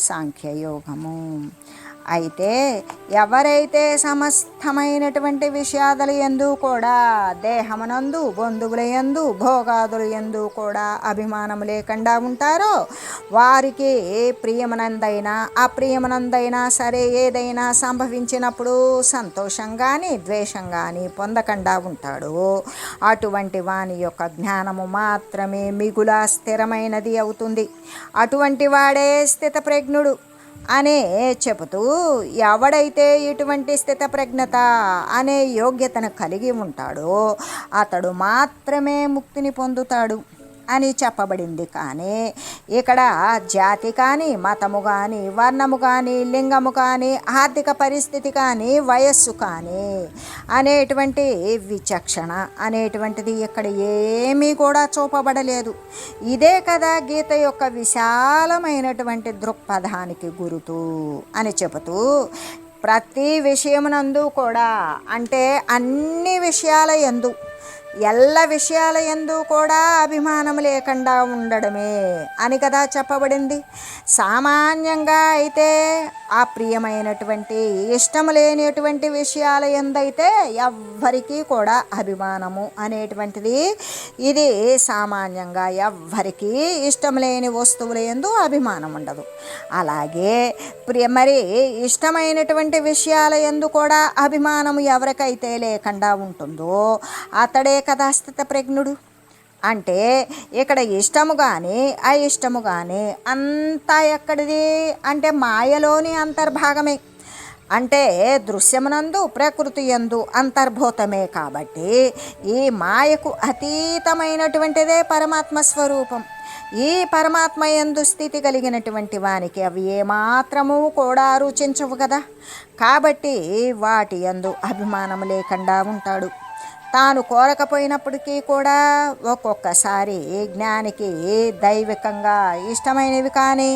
సాంఖ్యయోగము అయితే ఎవరైతే సమస్తమైనటువంటి విషయాదుల ఎందు కూడా దేహమునందు బంధువుల ఎందు భోగాదుల ఎందు కూడా అభిమానం లేకుండా ఉంటారో వారికి ప్రియమనందైనా అప్రియమనందైనా సరే ఏదైనా సంభవించినప్పుడు సంతోషం కానీ ద్వేషం కానీ పొందకుండా ఉంటాడు. అటువంటి వాని యొక్క జ్ఞానము మాత్రమే మిగుల స్థిరమైనది అవుతుంది. అటువంటి వాడే స్థితప్రజ్ఞుడు. అనే చెబుతూ ఎవడైతే ఇటువంటి స్థితప్రజ్ఞత అనే యోగ్యతను కలిగి ఉంటాడో అతడు మాత్రమే ముక్తిని పొందుతాడు. అని చెప్పబడింది. కానీ ఇక్కడ జాతి కానీ మతము కానీ వర్ణము కానీ లింగము కానీ ఆర్థిక పరిస్థితి కానీ వయస్సు కానీ అనేటువంటి విచక్షణ అనేటువంటిది ఇక్కడ ఏమీ కూడా చూపబడలేదు. ఇదే కదా గీత యొక్క విశాలమైనటువంటి దృక్పథానికి గురుతు అని చెబుతూ ప్రతి విషయమునందు కూడా అంటే అన్ని విషయాల ఎందు ఎల్ల విషయాల ఎందు కూడా అభిమానం లేకుండా ఉండడమే అని కదా చెప్పబడింది. సామాన్యంగా అయితే ఆ ప్రియమైనటువంటి ఇష్టం లేనటువంటి విషయాల ఎందైతే ఎవ్వరికీ కూడా అభిమానము అనేటువంటిది ఇది సామాన్యంగా ఎవ్వరికీ ఇష్టం లేని వస్తువుల ఎందు అభిమానం ఉండదు. అలాగే ప్రియ మరి ఇష్టమైనటువంటి విషయాల ఎందు కూడా అభిమానం ఎవరికైతే లేకుండా ఉంటుందో అతడే కదా స్థిత ప్రజ్ఞుడు అంటే ఇక్కడ ఇష్టము కానీ అయిష్టము కానీ అంతా ఎక్కడిది? అంటే మాయలోని అంతర్భాగమే. అంటే దృశ్యమునందు ప్రకృతి ఎందు అంతర్భూతమే కాబట్టి ఈ మాయకు అతీతమైనటువంటిదే పరమాత్మ స్వరూపం. ఈ పరమాత్మ ఎందు స్థితి కలిగినటువంటి వానికి అవి ఏమాత్రము కూడా రుచించవు కదా. కాబట్టి వాటి ఎందు అభిమానం లేకుండా ఉంటాడు. తాను కోరకపోయినప్పటికీ కూడా ఒక్కొక్కసారి జ్ఞానికి దైవికంగా ఇష్టమైనవి కానీ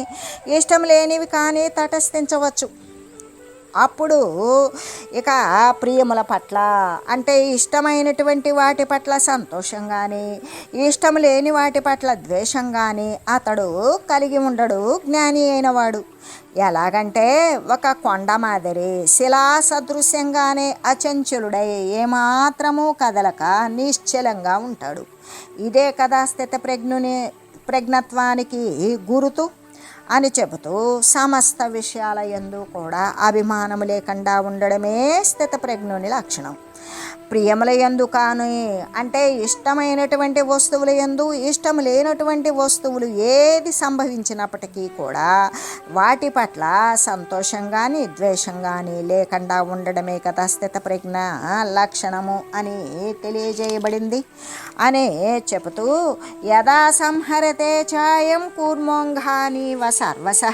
ఇష్టం లేనివి కానీ తటస్థించవచ్చు. అప్పుడు ఇక ప్రియముల పట్ల అంటే ఇష్టమైనటువంటి వాటి పట్ల సంతోషం కానీ ఇష్టం లేని వాటి పట్ల ద్వేషం కానీ అతడు కలిగి ఉండడు జ్ఞాని అయినవాడు ఎలాగంటే ఒక కొండ మాదిరి శిలా సదృశ్యంగానే అచంచలుడై ఏమాత్రము కదలక నిశ్చలంగా ఉంటాడు. ఇదే కదా స్థిత ప్రజ్ఞుని ప్రజ్ఞత్వానికి గురుతు. అని చెబుతూ సమస్త విషయాల ఎందు కూడా అభిమానము లేకుండా ఉండడమే స్థితప్రజ్ఞుని లక్షణం. ప్రియముల ఎందు కానీ అంటే ఇష్టమైనటువంటి వస్తువుల ఎందు ఇష్టం లేనటువంటి వస్తువులు ఏది సంభవించినప్పటికీ కూడా వాటి పట్ల సంతోషం కానీ ద్వేషం కానీ లేకుండా ఉండడమే కదా స్థితప్రజ్ఞ లక్షణము అని తెలియజేయబడింది. అనే చెబుతూ యదా సంహరతే ఛాయం కూర్మోంఘానీవ సర్వస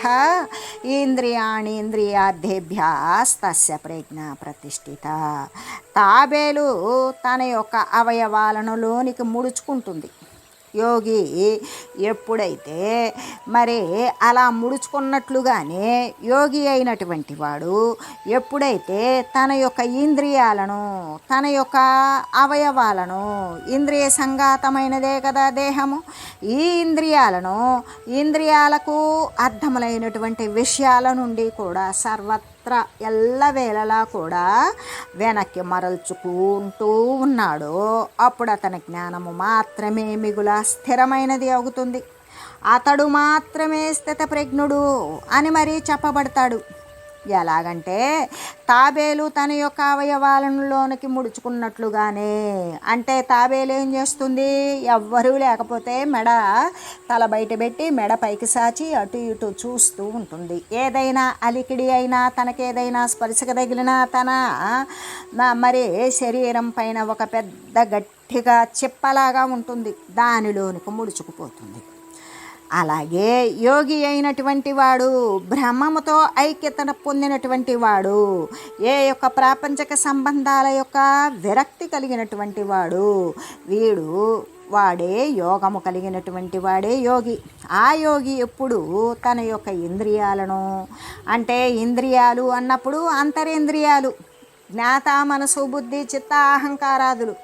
ఇంద్రియాణీంద్రియార్థేభ్యాస్తస్య ప్రజ్ఞ ప్రతిష్ఠిత. తాబేలు తన యొక్క అవయవాలను లోనికి ముడుచుకుంటుంది. యోగి ఎప్పుడైతే మరి అలా ముడుచుకున్నట్లుగానే యోగి అయినటువంటి వాడు ఎప్పుడైతే తన యొక్క ఇంద్రియాలను తన యొక్క అవయవాలను ఇంద్రియ సంఘాతమైనదే కదా దేహము ఈ ఇంద్రియాలను ఇంద్రియాలకు అర్థములైనటువంటి విషయాల నుండి కూడా సర్వత్ర ఎల్లవేళలా కూడా వెనక్కి మరల్చుకుంటూ ఉన్నాడు. అప్పుడు అతని జ్ఞానము మాత్రమే మిగుల స్థిరమైనది అవుతుంది. అతడు మాత్రమే స్థితప్రజ్ఞుడు అని మరీ చెప్పబడతాడు. ఎలాగంటే తాబేలు తన యొక్క అవయవాలలోనికి ముడుచుకున్నట్లుగానే. అంటే తాబేలు ఏం చేస్తుంది? ఎవ్వరూ లేకపోతే మెడ తల బయట పెట్టి మెడ పైకి సాచి అటు ఇటు చూస్తూ ఉంటుంది. ఏదైనా అలికిడి అయినా తనకేదైనా స్పర్శక తగిలినా తన మరి శరీరం పైన ఒక పెద్ద గట్టిగా చిప్పలాగా ఉంటుంది. దానిలోనికి ముడుచుకుపోతుంది. అలాగే యోగి అయినటువంటి వాడు బ్రహ్మముతో ఐక్యతను పొందినటువంటి వాడు ఏ యొక్క ప్రాపంచక సంబంధాల యొక్క విరక్తి కలిగినటువంటి వాడు వీడు వాడే యోగము కలిగినటువంటి వాడే యోగి. ఆ యోగి ఎప్పుడు తన యొక్క ఇంద్రియాలను అంటే ఇంద్రియాలు అన్నప్పుడు అంతరేంద్రియాలు. జ్ఞాత మనసు బుద్ధి చిత్త అహంకారాదులు.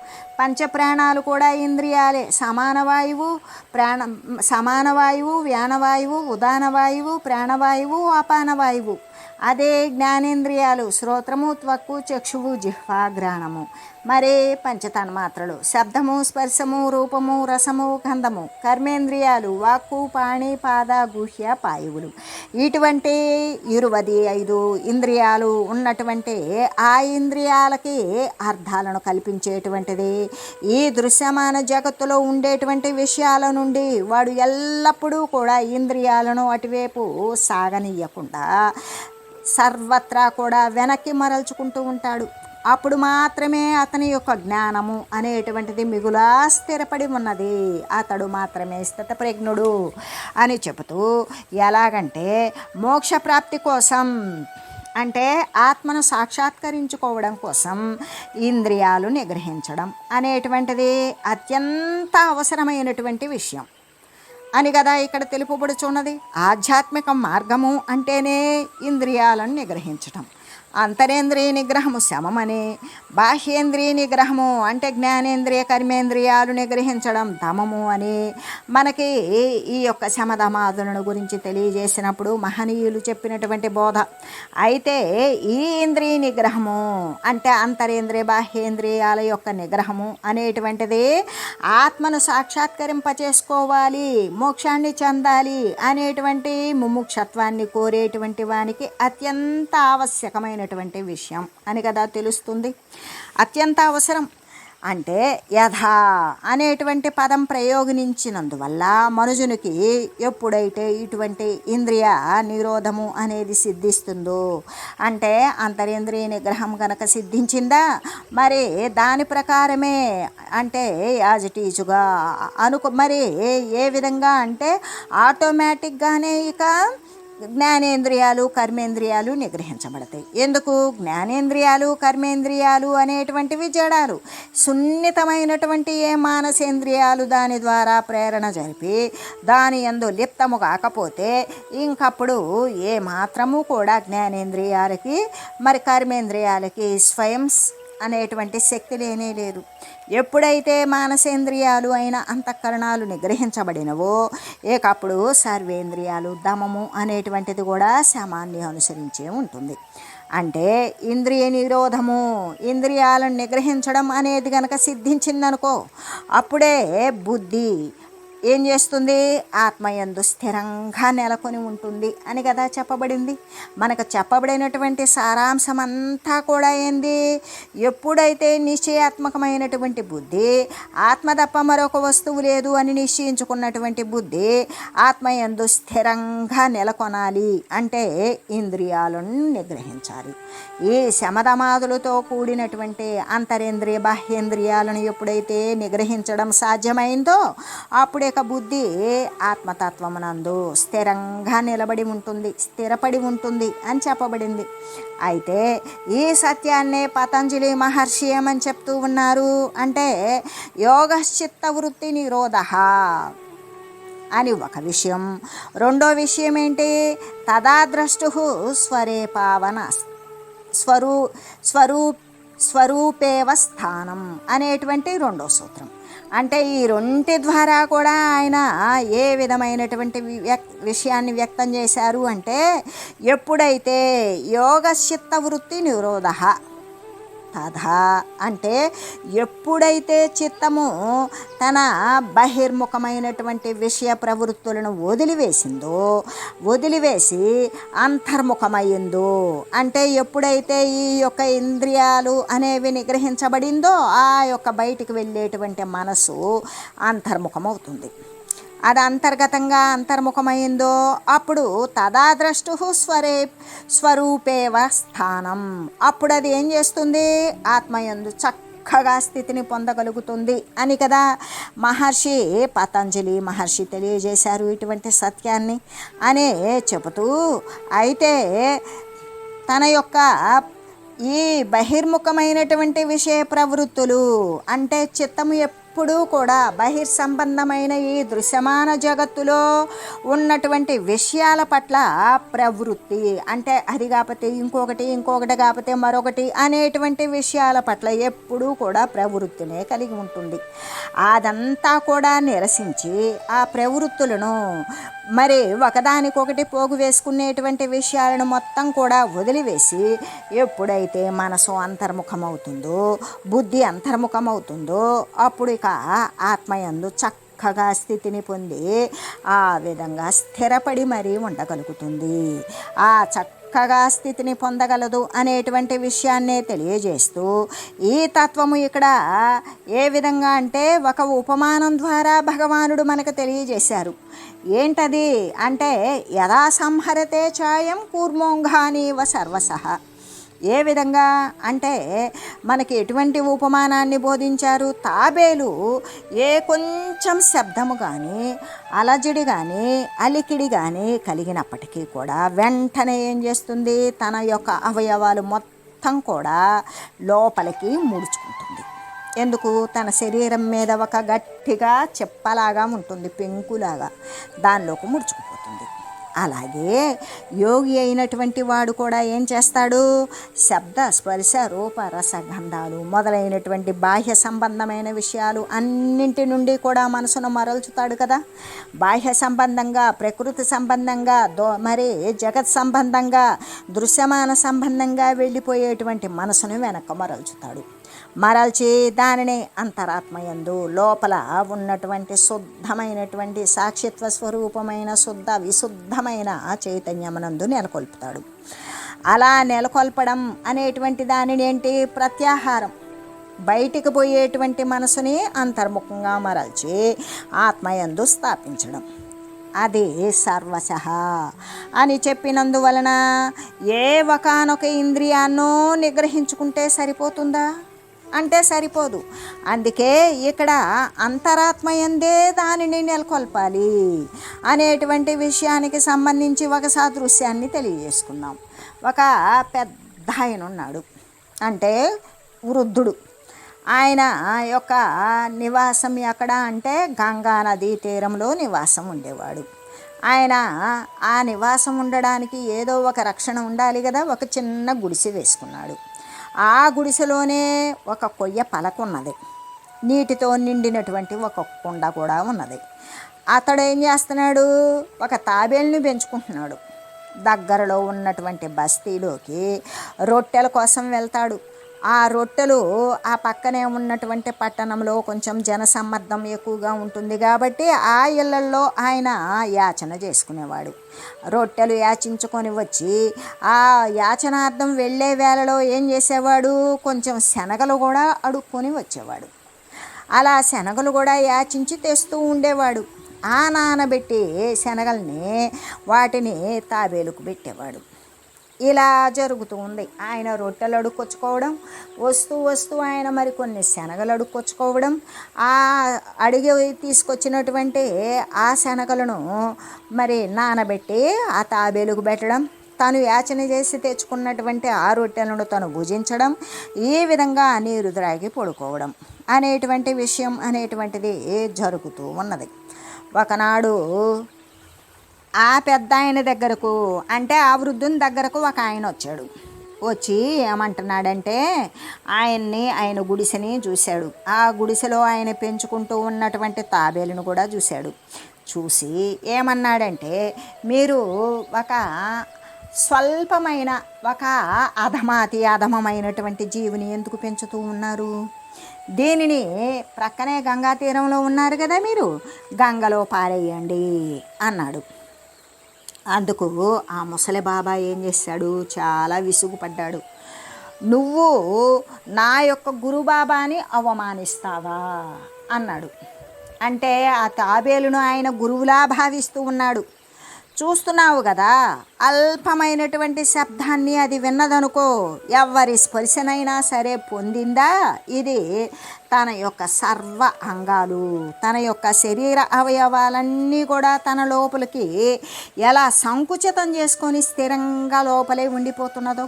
పంచప్రాణాలు కూడా ఇంద్రియాలే. సమాన వాయువు ప్రాణ సమాన వాయువు వ్యానవాయువు ఉదానవాయువు ప్రాణవాయువు అపానవాయువు అదే జ్ఞానేంద్రియాలు. శ్రోత్రము త్వక్కు చక్షువు జిహ్వా గ్రాణము మరే పంచతన్మాత్రలు. శబ్దము స్పర్శము రూపము రసము గంధము కర్మేంద్రియాలు వాక్కు పాణి పాద గుహ్య పాయువులు. ఇటువంటి ఇరువది ఐదు ఇంద్రియాలు ఉన్నటువంటి ఆ ఇంద్రియాలకి అర్థాలను కల్పించేటువంటిది. ఈ దృశ్యమాన జగత్తులో ఉండేటువంటి విషయాల నుండి వాడు ఎల్లప్పుడూ కూడా ఇంద్రియాలను అటువైపు సాగనీయకుండా సర్వత్రా కూడా వెనక్కి మరల్చుకుంటూ ఉంటాడు. అప్పుడు మాత్రమే అతని యొక్క జ్ఞానము అనేటువంటిది మిగులా స్థిరపడి ఉన్నది. అతడు మాత్రమే స్థితప్రజ్ఞుడు అని చెబుతూ ఎలాగంటే మోక్ష ప్రాప్తి కోసం అంటే ఆత్మను సాక్షాత్కరించుకోవడం కోసం ఇంద్రియాలు నిగ్రహించడం అనేటువంటిది అత్యంత అవసరమైనటువంటి విషయం. అని కదా ఇక్కడ తెలుపబడుచున్నది? ఆధ్యాత్మిక మార్గము అంటేనే ఇంద్రియాలను నిగ్రహించటం. అంతరేంద్రియ నిగ్రహము శమమని బాహ్యేంద్రియ నిగ్రహము అంటే జ్ఞానేంద్రియ కర్మేంద్రియాలు నిగ్రహించడం దమము అని. మనకి ఈ యొక్క శమధమాదులను గురించి తెలియజేసినప్పుడు మహనీయులు చెప్పినటువంటి బోధ. అయితే ఈ ఇంద్రియ నిగ్రహము అంటే అంతరేంద్రియ బాహ్యేంద్రియాల యొక్క నిగ్రహము అనేటువంటిది ఆత్మను సాక్షాత్కరింపచేసుకోవాలి మోక్షాన్ని చెందాలి అనేటువంటి ముముక్షత్వాన్ని కోరేటువంటి వానికి అత్యంత ఆవశ్యకమైన ఆవశ్యకమైనటువంటి విషయం అని కదా తెలుస్తుంది. అత్యంత అవసరం అంటే యథా అనేటువంటి పదం ప్రయోగించినందువల్ల మనుజునికి ఎప్పుడైతే ఇటువంటి ఇంద్రియ నిరోధము అనేది సిద్ధిస్తుందో అంటే అంతరేంద్రియ నిగ్రహం కనుక సిద్ధించిందా మరి దాని ప్రకారమే అంటే యాజ్ ఇట్ ఈజుగా అనుకు మరి ఏ విధంగా అంటే ఆటోమేటిక్గానే ఇక జ్ఞానేంద్రియాలు కర్మేంద్రియాలు నిగ్రహించబడతాయి. ఎందుకు? జ్ఞానేంద్రియాలు కర్మేంద్రియాలు అనేటువంటివి జడాలు. సున్నితమైనటువంటి ఏ మానసేంద్రియాలు దాని ద్వారా ప్రేరణ జరిపి దాని ఎందు లిప్తము కాకపోతే ఇంకప్పుడు ఏ మాత్రము కూడా జ్ఞానేంద్రియాలకి మరి కర్మేంద్రియాలకి స్వయం అనేటువంటి శక్తి లేనే లేదు. ఎప్పుడైతే మానసేంద్రియాలు అయిన అంతఃకరణాలు నిగ్రహించబడినవో ఏకప్పుడు సర్వేంద్రియాలు దమము అనేటువంటిది కూడా శమాన్ని అనుసరించే ఉంటుంది. అంటే ఇంద్రియ నిరోధము ఇంద్రియాలను నిగ్రహించడం అనేది కనుక సిద్ధించిందనుకో అప్పుడే బుద్ధి ఏం చేస్తుంది? ఆత్మయందు స్థిరంగా నెలకొని ఉంటుంది అని కదా చెప్పబడింది. మనకు చెప్పబడినటువంటి సారాంశం అంతా కూడా ఏంది? ఎప్పుడైతే నిశ్చయాత్మకమైనటువంటి బుద్ధి ఆత్మ తప్ప మరొక వస్తువు లేదు అని నిశ్చయించుకున్నటువంటి బుద్ధి ఆత్మయందు స్థిరంగా నెలకొనాలి అంటే ఇంద్రియాలను నిగ్రహించాలి. ఈ శమధమాదులతో కూడినటువంటి అంతరేంద్రియ బాహ్యేంద్రియాలను ఎప్పుడైతే నిగ్రహించడం సాధ్యమైందో అప్పుడే వివేక బుద్ధి ఆత్మతత్వమునందు స్థిరంగా నిలబడి ఉంటుంది స్థిరపడి ఉంటుంది అని చెప్పబడింది. అయితే ఈ సత్యాన్నే పతంజలి మహర్షి ఏమని చెప్తూ ఉన్నారు అంటే యోగశ్చిత్త వృత్తి నిరోధ అని ఒక విషయం. రెండో విషయం ఏంటి? తదాద్రష్టు స్వరే పావన స్వరూ స్వరూ స్వరూపేవ స్థానం అనేటువంటి రెండో సూత్రం. అంటే ఈ రెంటి ద్వారా కూడా ఆయన ఏ విధమైనటువంటి వ్యక్ విషయాన్ని వ్యక్తం చేశారు అంటే ఎప్పుడైతే యోగచిత్త వృత్తి నిరోధ తథా అంటే ఎప్పుడైతే చిత్తము తన బహిర్ముఖమైనటువంటి విషయ ప్రవృత్తులను వదిలివేసిందో వదిలివేసి అంతర్ముఖమైందో అంటే ఎప్పుడైతే ఈ యొక్క ఇంద్రియాలు అనేవి నిగ్రహించబడిందో ఆ యొక్క బయటికి వెళ్ళేటువంటి మనసు అంతర్ముఖమవుతుంది. అది అంతర్గతంగా అంతర్ముఖమైందో అప్పుడు తదాద్రష్టు స్వరే స్వరూపేవ స్థానం. అప్పుడు అది ఏం చేస్తుంది? ఆత్మయందు చక్కగా స్థితిని పొందగలుగుతుంది అని కదా మహర్షి పతంజలి మహర్షి తెలియజేశారు ఇటువంటి సత్యాన్ని అనే చెబుతూ అయితే తన యొక్క ఈ బహిర్ముఖమైనటువంటి విషయ ప్రవృత్తులు అంటే చిత్తము ఎప్పుడూ కూడా బహిర్సంబంధమైన ఈ దృశ్యమాన జగత్తులో ఉన్నటువంటి విషయాల పట్ల ప్రవృత్తి. అంటే అది కాకపోతే ఇంకొకటి ఇంకొకటి కాకపోతే మరొకటి అనేటువంటి విషయాల పట్ల ఎప్పుడూ కూడా ప్రవృత్తినే కలిగి ఉంటుంది. అదంతా కూడా నిరసించి ఆ ప్రవృత్తులను మరి ఒకదానికొకటి పోగు వేసుకునేటువంటి విషయాలను మొత్తం కూడా వదిలివేసి ఎప్పుడైతే మనసు అంతర్ముఖమవుతుందో బుద్ధి అంతర్ముఖమవుతుందో అప్పుడు ఇక ఆత్మయందు చక్కగా స్థితిని పొంది ఆ విధంగా స్థిరపడి మరీ ఉండగలుగుతుంది. ఆ చక్కగా స్థితిని పొందగలదు అనేటువంటి విషయాన్నే తెలియజేస్తూ ఈ తత్వము ఇక్కడ ఏ విధంగా అంటే ఒక ఉపమానం ద్వారా భగవానుడు మనకు తెలియజేశారు. ఏంటది? అంటే యదా సంహరతే ఛాయం కూర్మోంఘానీవ సర్వస. ఏ విధంగా? అంటే మనకి ఎటువంటి ఉపమానాన్ని బోధించారు? తాబేలు ఏ కొంచెం శబ్దము కానీ అలజడి కానీ అలికిడి కానీ కలిగినప్పటికీ కూడా వెంటనే ఏం చేస్తుంది? తన యొక్క అవయవాలు మొత్తం కూడా లోపలికి ముడుచుకుంటుంది. ఎందుకు? తన శరీరం మీద ఒక గట్టిగా చెప్పలాగా ఉంటుంది పెంకులాగా. దానిలోకి ముడుచుకుపోతుంది. అలాగే యోగి అయినటువంటి వాడు కూడా ఏం చేస్తాడు? శబ్ద స్పర్శ రూప రసగంధాలు మొదలైనటువంటి బాహ్య సంబంధమైన విషయాలు అన్నింటి నుండి కూడా మనసును మరల్చుతాడు కదా. బాహ్య సంబంధంగా ప్రకృతి సంబంధంగా దో మరి జగత్ సంబంధంగా దృశ్యమాన సంబంధంగా వెళ్ళిపోయేటువంటి మనసును వెనక మరల్చుతాడు. మరల్చి దానిని అంతరాత్మయందు లోపల ఉన్నటువంటి శుద్ధమైనటువంటి సాక్షిత్వ స్వరూపమైన శుద్ధ విశుద్ధమైన చైతన్యమునందు నెలకొల్పుతాడు. అలా నెలకొల్పడం అనేటువంటి దానిని ఏంటి ప్రత్యాహారం. బయటికి పోయేటువంటి మనసుని అంతర్ముఖంగా మరల్చి ఆత్మయందు స్థాపించడం. అది సర్వశ అని చెప్పినందువలన ఏ ఒకనొక ఇంద్రియాన్నో నిగ్రహించుకుంటే సరిపోతుందా? అంటే సరిపోదు. అందుకే ఇక్కడ అంతరాత్మయందే దానిని నెలకొల్పాలి అనేటువంటి విషయానికి సంబంధించి ఒక సాదృశ్యాన్ని తెలియజేసుకుందాం. ఒక పెద్ద ఆయన ఉన్నాడు. అంటే వృద్ధుడు. ఆయన యొక్క నివాసం ఎక్కడ అంటే గంగా నదీ తీరంలో నివాసం ఉండేవాడు. ఆయన ఆ నివాసం ఉండడానికి ఏదో ఒక రక్షణ ఉండాలి కదా ఒక చిన్న గుడిసె వేసుకున్నాడు. ఆ గుడిసెలోనే ఒక కొయ్య పలకున్నది. నీటితో నిండినటువంటి ఒక కుండ కూడా ఉన్నది. అతడు ఏం చేస్తున్నాడు? ఒక తాబేల్ని పెంచుకుంటున్నాడు. దగ్గరలో ఉన్నటువంటి బస్తీలోకి రొట్టెల కోసం వెళ్తాడు. ఆ రొట్టెలు ఆ పక్కనే ఉన్నటువంటి పట్టణంలో కొంచెం జనసమ్మర్దం ఎక్కువగా ఉంటుంది కాబట్టి ఆ ఇళ్ళల్లో ఆయన యాచన చేసుకునేవాడు. రొట్టెలు యాచించుకొని వచ్చి ఆ యాచనార్థం వెళ్ళే వేళలో ఏం చేసేవాడు? కొంచెం శనగలు కూడా అడుక్కొని వచ్చేవాడు. అలా శనగలు కూడా యాచించి తెస్తూ ఉండేవాడు. ఆ నానబెట్టి శనగల్ని వాటిని తాబేలుకు పెట్టేవాడు. ఇలా జరుగుతూ ఉంది ఆయన రొట్టెలు అడుక్కొచ్చుకోవడం వస్తూ వస్తూ ఆయన మరి కొన్ని శనగలు అడుక్కొచ్చుకోవడం ఆ అడిగి తీసుకొచ్చినటువంటి ఆ శనగలను మరి నానబెట్టి ఆ తాబేలుకు పెట్టడం తను యాచన చేసి తెచ్చుకున్నటువంటి ఆ రొట్టెలను తను భుజించడం ఈ విధంగా నీరు త్రాగి పడుకోవడం అనేటువంటి విషయం అనేటువంటిది జరుగుతూ ఉన్నది. ఒకనాడు ఆ పెద్ద ఆయన దగ్గరకు అంటే ఆ వృద్ధుని దగ్గరకు ఒక ఆయన వచ్చాడు. వచ్చి ఏమంటున్నాడంటే ఆయన్ని ఆయన గుడిసెని చూశాడు. ఆ గుడిసెలో ఆయన పెంచుకుంటూ ఉన్నటువంటి తాబేలును కూడా చూశాడు. చూసి ఏమన్నాడంటే మీరు ఒక స్వల్పమైన ఒక అధమాతి అధమమైనటువంటి జీవిని ఎందుకు పెంచుతూ ఉన్నారు? దీనిని ప్రక్కనే గంగా తీరంలో ఉన్నారు కదా మీరు? గంగలో పారేయండి అన్నాడు. అందుకు ఆ ముసలి బాబా ఏం చేశాడు? చాలా విసుగుపడ్డాడు. నువ్వు నా యొక్క గురుబాబాని అవమానిస్తావా? అన్నాడు. అంటే ఆ తాబేలును ఆయన గురువులా భావిస్తూ ఉన్నాడు. చూస్తున్నావు కదా? అల్పమైనటువంటి శబ్దాన్ని అది విన్నదనుకో ఎవరి స్పర్శనైనా సరే పొందిందా? ఇది తన యొక్క సర్వ అంగాలు తన యొక్క శరీర అవయవాలన్నీ కూడా తన లోపలికి ఎలా సంకుచితం చేసుకొని స్థిరంగా లోపలే ఉండిపోతున్నదో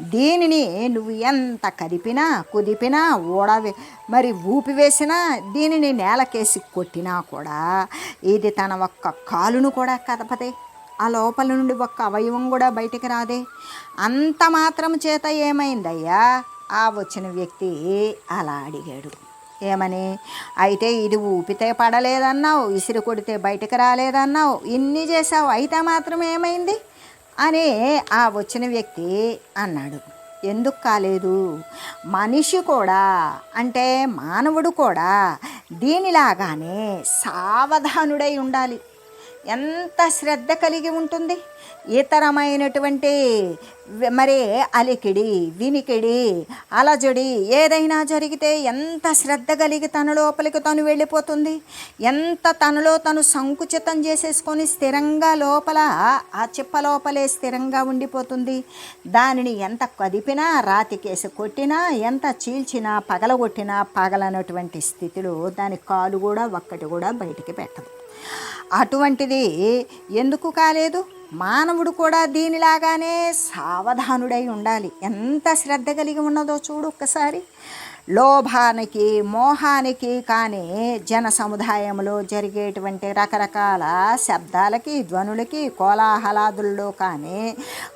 దీనిని నువ్వు ఎంత కదిపినా కుదిపినా ఊడవే మరి ఊపివేసినా దీనిని నేలకేసి కొట్టినా కూడా ఇది తన ఒక్క కాలును కూడా కదపదే. ఆ లోపల నుండి ఒక్క అవయవం కూడా బయటికి రాదే. అంత మాత్రం చేత ఏమైందయ్యా? ఆ వచ్చిన వ్యక్తి అలా అడిగాడు. ఏమని? అయితే ఇది ఊపితే పడలేదన్నావు ఇసిరి కొడితే బయటకు రాలేదన్నావు ఇన్ని చేసావు అయితే మాత్రం ఏమైంది? అని ఆ వచ్చిన వ్యక్తి అన్నాడు. ఎందుకు కాలేదు? మనిషి కూడా అంటే మానవుడు కూడా దీనిలాగానే సావధానుడై ఉండాలి. ఎంత శ్రద్ధ కలిగి ఉంటుంది? ఇతరమైనటువంటి మరి అలికిడి వినికిడి అలజడి ఏదైనా జరిగితే ఎంత శ్రద్ధ కలిగి తన లోపలికి తను వెళ్ళిపోతుంది? ఎంత తనలో తను సంకుచితం చేసేసుకొని స్థిరంగా లోపల ఆ చిప్ప లోపలే స్థిరంగా ఉండిపోతుంది? దానిని ఎంత కదిపినా రాతికేసి కొట్టినా ఎంత చీల్చినా పగలగొట్టినా పగలనటువంటి స్థితిలో దాని కాలు కూడా ఒక్కటి కూడా బయటికి పెట్టదు. అటువంటిది ఎందుకు కాలేదు? మానవుడు కూడా దీనిలాగానే సావధానుడై ఉండాలి. ఎంత శ్రద్ధ కలిగి ఉన్నదో చూడు ఒక్కసారి. లోభానికి మోహానికి కానీ జన సముదాయంలో జరిగేటువంటి రకరకాల శబ్దాలకి ధ్వనులకి కోలాహలాదుల్లో కానీ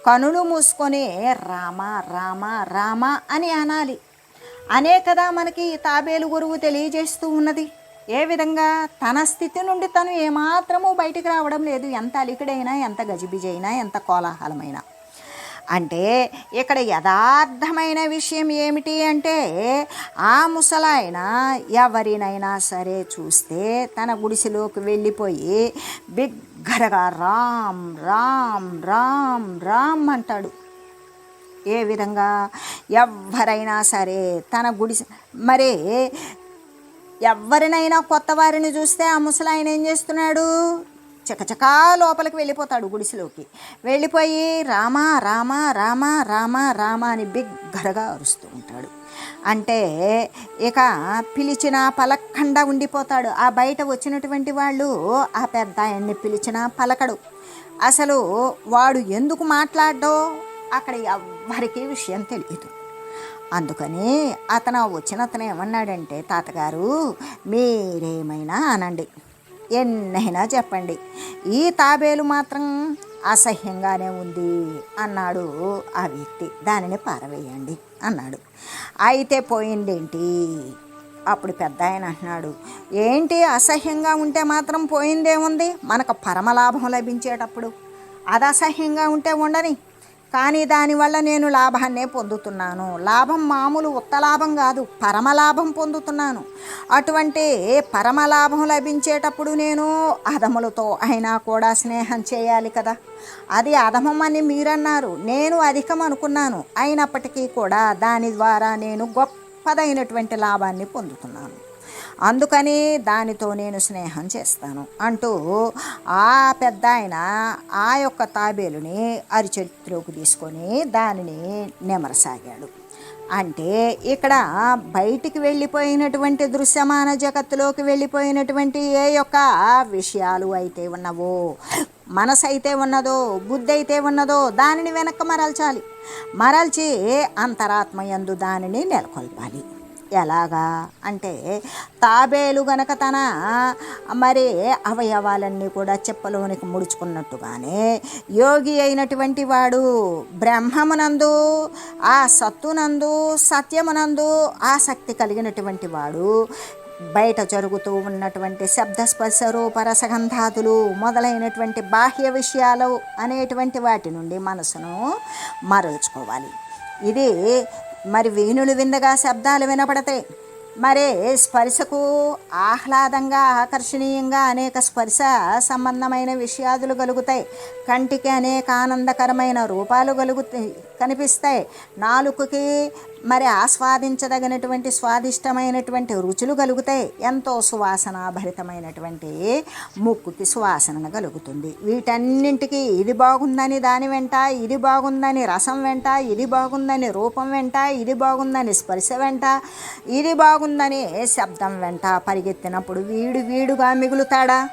కనులు మూసుకొని రామ రామ రామ అని అనాలి. అనే కదా మనకి తాబేలు గురువు తెలియజేస్తూ ఉన్నది. ఏ విధంగా తన స్థితి నుండి తను ఏమాత్రము బయటికి రావడం లేదు. ఎంత అలికిడైనా ఎంత గజిబిజైనా ఎంత కోలాహలమైనా. అంటే ఇక్కడ యథార్థమైన విషయం ఏమిటి అంటే ఆ ముసలాయన ఎవరినైనా సరే చూస్తే తన గుడిసెలోకి వెళ్ళిపోయి బిగ్గరగా రామ్ రామ్ రామ్ రామ్ అంటాడు. ఏ విధంగా? ఎవరైనా సరే తన గుడిసె మరి ఎవరినైనా కొత్త వారిని చూస్తే ఆ ముసలాయన ఏం చేస్తున్నాడు? చకచకా లోపలికి వెళ్ళిపోతాడు గుడిసెలోకి. వెళ్ళిపోయి రామా రామా రామా రామా రామా అని బిగ్గరగా అరుస్తూ ఉంటాడు. అంటే ఇక పిలిచిన పలకండా ఉండిపోతాడు. ఆ బయట వచ్చినటువంటి వాళ్ళు ఆ పెద్ద ఆయన్ని పిలిచినా పలకడు. అసలు వాడు ఎందుకు మాట్లాడో అక్కడ ఎవరికీ విషయం తెలియదు. అందుకని అతను వచ్చిన అతను ఏమన్నాడంటే తాతగారు మీరేమైనా అనండి. ఎన్నైనా చెప్పండి. ఈ తాబేలు మాత్రం అసహ్యంగానే ఉంది అన్నాడు ఆ వ్యక్తి. దానిని పారవేయండి అన్నాడు. అయితే పోయిందేంటి? అప్పుడు పెద్ద ఆయన అంటున్నాడు ఏంటి అసహ్యంగా ఉంటే మాత్రం పోయిందేముంది? మనకు పరమలాభం లభించేటప్పుడు. అది అసహ్యంగా ఉంటే ఉండని కానీ దానివల్ల నేను లాభాన్నే పొందుతున్నాను. లాభం మామూలు ఉత్త లాభం కాదు పరమలాభం పొందుతున్నాను. అటువంటి పరమలాభం లభించేటప్పుడు నేను అధములతో అయినా కూడా స్నేహం చేయాలి కదా. అది అధమం అని మీరన్నారు నేను అధికం అనుకున్నాను. అయినప్పటికీ కూడా దాని ద్వారా నేను గొప్పదైనటువంటి లాభాన్ని పొందుతున్నాను. అందుకని దానితో నేను స్నేహం చేస్తాను అంటూ ఆ పెద్ద ఆయన ఆ యొక్క తాబేలుని అరిచేతిలోకి తీసుకొని దానిని నెమరసాగాడు. అంటే ఇక్కడ బయటికి వెళ్ళిపోయినటువంటి దృశ్యమాన జగత్తులోకి వెళ్ళిపోయినటువంటి ఏ యొక్క విషయాలు అయితే ఉన్నవో మనసు అయితే ఉన్నదో బుద్ధి అయితే ఉన్నదో దానిని వెనక్కి మరల్చాలి. మరల్చి అంతరాత్మయందు దానిని నెలకొల్పాలి. ఎలాగా? అంటే తాబేలు గనక తన మరి అవయవాలన్నీ కూడా చెప్పలోనికి ముడుచుకున్నట్టుగానే యోగి అయినటువంటి వాడు బ్రహ్మమునందు ఆ సత్తునందు సత్యమునందు ఆసక్తి కలిగినటువంటి వాడు బయట జరుగుతూ ఉన్నటువంటి శబ్ద స్పర్శ మొదలైనటువంటి బాహ్య విషయాలు అనేటువంటి వాటి నుండి మనసును మరల్చుకోవాలి. ఇది మరి వేణులు విందగా శబ్దాలు వినపడతాయి మరి స్పర్శకు ఆహ్లాదంగా ఆకర్షణీయంగా అనేక స్పర్శ సంబంధమైన విషయాదులు కలుగుతాయి కంటికి అనేక ఆనందకరమైన రూపాలు కలుగుతాయి కనిపిస్తాయి. నాలుకకి మరి ఆస్వాదించదగినటువంటి స్వాదిష్టమైనటువంటి రుచులు కలుగుతాయి. ఎంతో సువాసనాభరితమైనటువంటి ముక్కుకి సువాసన కలుగుతుంది. వీటన్నింటికి ఇది బాగుందని దాని వెంట ఇది బాగుందని రసం వెంట ఇది బాగుందని రూపం వెంట ఇది బాగుందని స్పర్శ వెంట ఇది బాగుందని శబ్దం వెంట పరిగెత్తినప్పుడు వీడు వీడుగా మిగులుతాడా?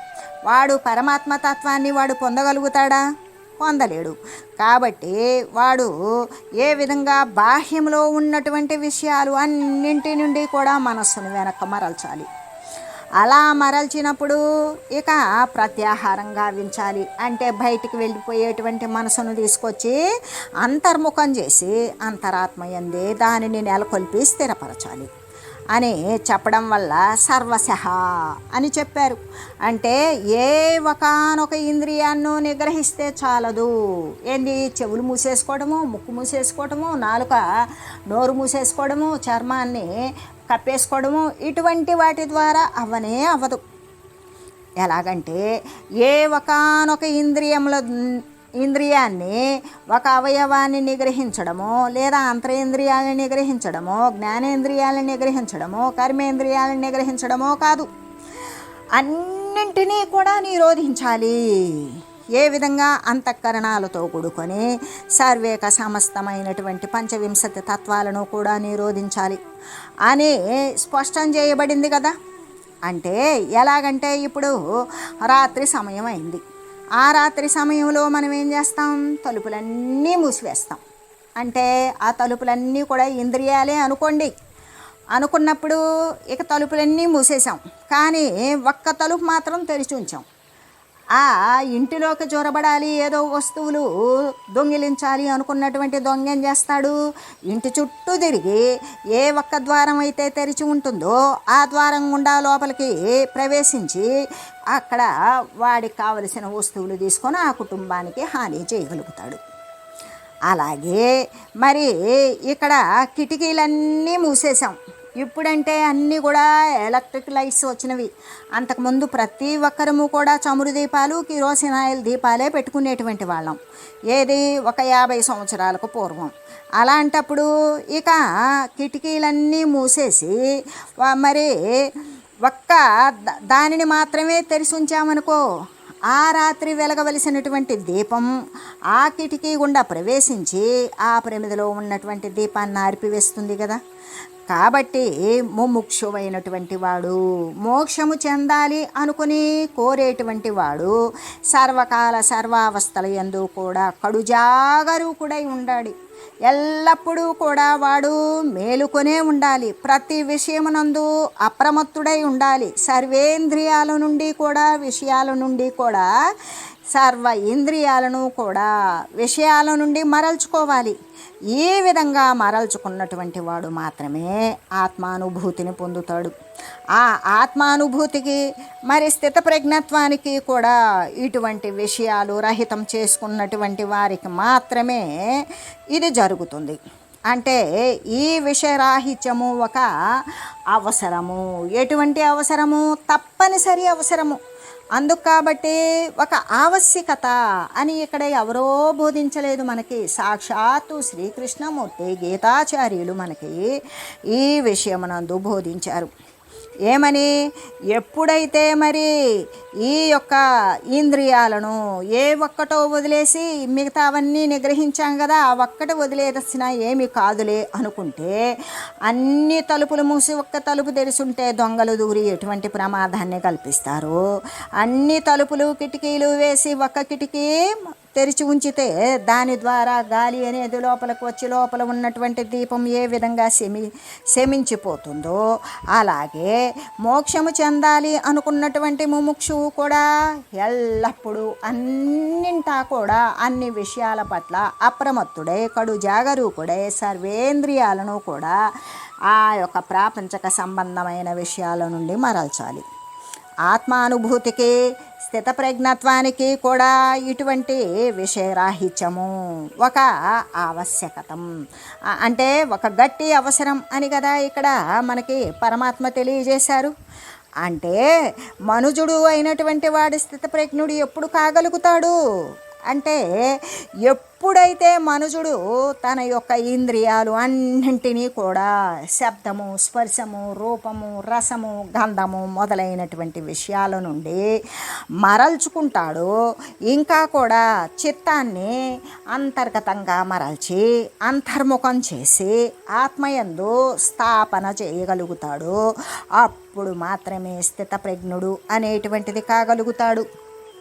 వాడు పరమాత్మతత్వాన్ని వాడు పొందగలుగుతాడా? పొందలేడు. కాబట్టి వాడు ఏ విధంగా బాహ్యంలో ఉన్నటువంటి విషయాలు అన్నింటి నుండి కూడా మనస్సును వెనక మరల్చాలి. అలా మరల్చినప్పుడు ఇక ప్రత్యాహారం గావించాలి. అంటే బయటికి వెళ్ళిపోయేటువంటి మనసును తీసుకొచ్చి అంతర్ముఖం చేసి అంతరాత్మ ఎందే దానిని నెలకొల్పి స్థిరపరచాలి. అని చెప్పడం వల్ల సర్వశ అని చెప్పారు. అంటే ఏ ఒకనొక ఇంద్రియాన్ని నిగ్రహిస్తే చాలదు. ఏంది? చెవులు మూసేసుకోవడము ముక్కు మూసేసుకోవడము నాలుక నోరు మూసేసుకోవడము చర్మాన్ని కప్పేసుకోవడము ఇటువంటి వాటి ద్వారా అవనే అవ్వదు ఎలాగంటే ఏ ఒకనొక ఇంద్రియముల ఇంద్రియాన్ని ఒక అవయవాన్ని నిగ్రహించడమో లేదా అంతరేంద్రియాలను నిగ్రహించడమో జ్ఞానేంద్రియాలను నిగ్రహించడమో కర్మేంద్రియాలను నిగ్రహించడమో కాదు. అన్నింటినీ కూడా నిరోధించాలి. ఏ విధంగా? అంతఃకరణాలతో కూడుకొని సర్వేక సమస్తమైనటువంటి పంచవింశతి తత్వాలను కూడా నిరోధించాలి. అని స్పష్టం చేయబడింది కదా? అంటే ఎలాగంటే ఇప్పుడు రాత్రి సమయం అయింది. ఆ రాత్రి సమయంలో మనం ఏం చేస్తాం? తలుపులన్నీ మూసివేస్తాం. అంటే ఆ తలుపులన్నీ కూడా ఇంద్రియాలే అనుకోండి. అనుకున్నప్పుడు ఇక తలుపులన్నీ మూసేసాం కానీ ఒక్క తలుపు మాత్రం తెరిచి ఉంచాం. ఆ ఇంటిలోకి చొరబడాలి ఏదో వస్తువులు దొంగిలించాలి అనుకున్నటువంటి దొంగ ఏం చేస్తాడు? ఇంటి చుట్టూ తిరిగి ఏ ఒక్క ద్వారం అయితే తెరిచి ఉంటుందో ఆ ద్వారం గుండా లోపలికి ప్రవేశించి అక్కడ వాడికి కావలసిన వస్తువులు తీసుకొని ఆ కుటుంబానికి హాని చేయగలుగుతాడు. అలాగే మరి ఇక్కడ కిటికీలన్నీ మూసేసాం ఇప్పుడంటే అన్నీ కూడా ఎలక్ట్రిక్ లైట్స్ వచ్చినవి. అంతకుముందు ప్రతి ఒక్కరము కూడా చమురు దీపాలు కిరోసిన్ ఆయిల్ దీపాలే పెట్టుకునేటువంటి వాళ్ళం. ఏది ఒక యాభై సంవత్సరాలకు పూర్వం. అలాంటప్పుడు ఇక కిటికీలన్నీ మూసేసి మరి ఒక్క దానిని మాత్రమే తెరిచి ఉంచామనుకో ఆ రాత్రి వెలగవలసినటువంటి దీపం ఆ కిటికీ గుండా ప్రవేశించి ఆ ప్రమిదలో ఉన్నటువంటి దీపాన్ని ఆర్పివేస్తుంది కదా. కాబట్టి ముముక్షువైనటువంటి వాడు మోక్షము చెందాలి అనుకుని కోరేటువంటి వాడు సర్వకాల సర్వావస్థల ఎందు కూడా కడుజాగరూకుడై ఉండాలి. ఎల్లప్పుడూ కూడా వాడు మేలుకొనే ఉండాలి. ప్రతి విషయమునందు అప్రమత్తుడై ఉండాలి. సర్వేంద్రియాల నుండి కూడా విషయాల నుండి కూడా సర్వ ఇంద్రియాలను కూడా విషయాల నుండి మరల్చుకోవాలి. ఈ విధంగా మరల్చుకున్నటువంటి వాడు మాత్రమే ఆత్మానుభూతిని పొందుతాడు. ఆ ఆత్మానుభూతికి మరి స్థిత ప్రజ్ఞత్వానికి కూడా ఇటువంటి విషయాలు రహితం చేసుకున్నటువంటి వారికి మాత్రమే ఇది జరుగుతుంది. అంటే ఈ విషయరాహిత్యము ఒక అవసరము. ఎటువంటి అవసరము? తప్పనిసరి అవసరము. అందుకు కాబట్టి ఒక ఆవశ్యకత అని ఇక్కడ ఎవరో బోధించలేదు మనకి. సాక్షాత్తు శ్రీకృష్ణమూర్తి గీతాచార్యులు మనకి ఈ విషయమునందు బోధించారు. ఏమని? ఎప్పుడైతే మరి ఈ యొక్క ఇంద్రియాలను ఏ ఒక్కటో వదిలేసి మిగతా అవన్నీ నిగ్రహించాం కదా ఆ ఒక్కటి వదిలేదసిన ఏమి కాదులే అనుకుంటే అన్ని తలుపులు మూసి ఒక్క తలుపు తెరుచుంటే దొంగలు దూరి ఎటువంటి ప్రమాదాన్ని కల్పిస్తారు? అన్ని తలుపులు కిటికీలు వేసి ఒక్క కిటికీ తెరిచి ఉంచితే దాని ద్వారా గాలి అనేది లోపలికి వచ్చి లోపల ఉన్నటువంటి దీపం ఏ విధంగా శమి శమించిపోతుందో అలాగే మోక్షము చెందాలి అనుకున్నటువంటి ముముక్షువు కూడా ఎల్లప్పుడూ అన్నింటా కూడా అన్ని విషయాల పట్ల అప్రమత్తుడై కడు జాగరూకుడై సర్వేంద్రియాలను కూడా ఆ యొక్క ప్రాపంచక సంబంధమైన విషయాల నుండి మరల్చాలి. ఆత్మానుభూతికి స్థితప్రజ్ఞత్వానికి కూడా ఇటువంటి విషయరాహిత్యము ఒక ఆవశ్యకతం. అంటే ఒక గట్టి అవసరం అని కదా ఇక్కడ మనకి పరమాత్మ తెలియజేశారు. అంటే మనుజుడు అయినటువంటి వాడి స్థితప్రజ్ఞుడు ఎప్పుడు కాగలుగుతాడు? అంటే ఎప్పుడైతే మనుజుడు తన యొక్క ఇంద్రియాలు అన్నింటినీ కూడా శబ్దము స్పర్శము రూపము రసము గంధము మొదలైనటువంటి విషయాల నుండి మరల్చుకుంటాడో. ఇంకా కూడా చిత్తాన్ని అంతర్గతంగా మరల్చి అంతర్ముఖం చేసి ఆత్మయందు స్థాపన చేయగలుగుతాడు. అప్పుడు మాత్రమే స్థితప్రజ్ఞుడు అనేటువంటిది కాగలుగుతాడు.